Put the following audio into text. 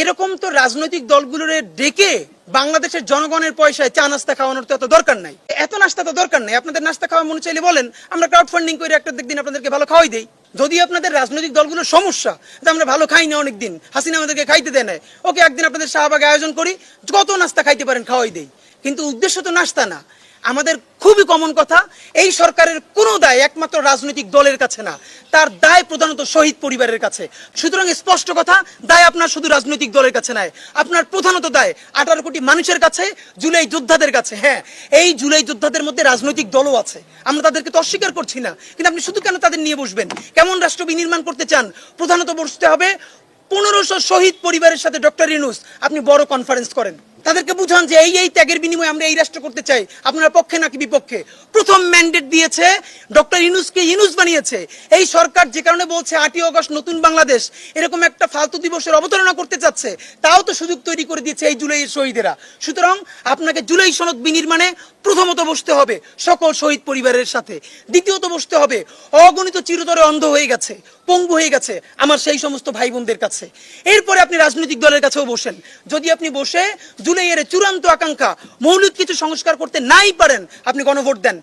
এরকম তো রাজনৈতিক দলগুলোর ডেকে বাংলাদেশের জনগণের পয়সায় চা নাস্তা খাওয়ানোর তো এত দরকার নাই। এত নাস্তা তো দরকার নাই। আপনাদের নাস্তা খাওয়া মনে চাইলে বলেন, আমরা ক্রাউড ফান্ডিং করে একটা দিন আপনাদেরকে ভালো খাওয়াই দেই। যদি আপনাদের রাজনৈতিক দলগুলোর সমস্যা যে আমরা ভালো খাই না অনেকদিন, হাসিনা আমাদেরকে খাইতে দেয় না ওকে একদিন আপনাদের শাহবাগে আয়োজন করি, কত নাস্তা খাইতে পারেন খাওয়াই দেই। কিন্তু উদ্দেশ্য তো নাস্তা না। আমাদের খুবই কমন কথা, এই সরকারের কোনো দায় একমাত্র রাজনৈতিক দলের কাছে না, তার দায় প্রধানত শহীদ পরিবারের কাছে। সুতরাং স্পষ্ট কথা, দায় আপনার শুধু রাজনৈতিক দলের কাছে নয়, আপনার প্রধানত দায় আঠারো কোটি মানুষের কাছে, জুলাই যোদ্ধাদের কাছে। হ্যাঁ এই জুলাই যোদ্ধাদের মধ্যে রাজনৈতিক দলও আছে। আমরা তাদেরকে তো অস্বীকার করছি না, কিন্তু আপনি শুধু কেন তাদের নিয়ে বসবেন? কেমন রাষ্ট্র বিনির্মাণ করতে চান? প্রধানত বসতে হবে পনেরোশো শহীদ পরিবারের সাথে ডক্টর ইনুস আপনি বড় কনফারেন্স করেন। তাদেরকে বুঝান যে এই এই ত্যাগের বিনিময়ে আমরা এই রাষ্ট্র করতে চাই। আপনারা পক্ষে নাকি বিপক্ষে? প্রথম ম্যান্ডেট দিয়েছে ডক্টর ইনুসকে, ইনুস বানিয়েছে। এই সরকার যে কারণে বলছে আটই অগস্ট নতুন বাংলাদেশ, এরকম একটা ফালতু দিবসের অবতারণা করতে চাচ্ছে, তাও তো সুযোগ তৈরি করে দিয়েছে এই জুলাইয়ের শহীদেরা। সুতরাং আপনাকে জুলাই সনদ বিনির্মাণে প্রথমত বসতে হবে সকল শহীদ পরিবারের সাথে। দ্বিতীয়ত বসতে হবে, অগণিত চিরতরে অন্ধ হয়ে গেছে। পঙ্গু হয়ে গেছে আমার সেই সমস্ত ভাই বোনদের কাছে। এরপরে আপনি রাজনৈতিক দলের কাছেও বসেন। যদি আপনি বসে জুলাইয়ের চূড়ান্ত আকাঙ্ক্ষা মৌলিক কিছু সংস্কার করতে নাই পারেন, আপনি গণভোট দেন।